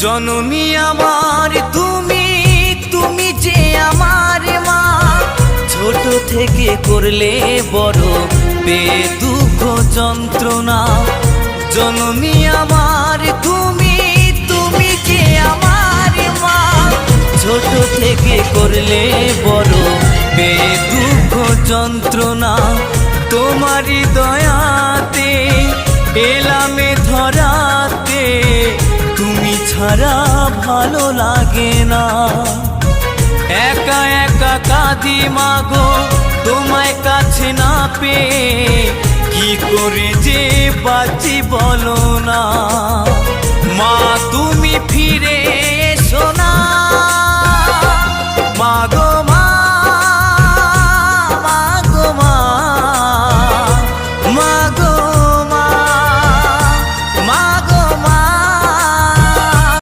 জননী আমার, তুমি তুমি যে আমার মা। ছোট থেকে করলে বড় বে দুঃখ যন্ত্রণা। জননী আমার, তুমি তুমি যে আমার মা। ছোট থেকে করলে বড় বে দুঃখ যন্ত্রণা। তোমারই দয়াতে এলামে ছাড়া ভালো লাগে না। একা একা কাঁদি মাগো, তোমায় কাছে না পেয়ে কি করে যে বাঁচি বলো না? মা, তুমি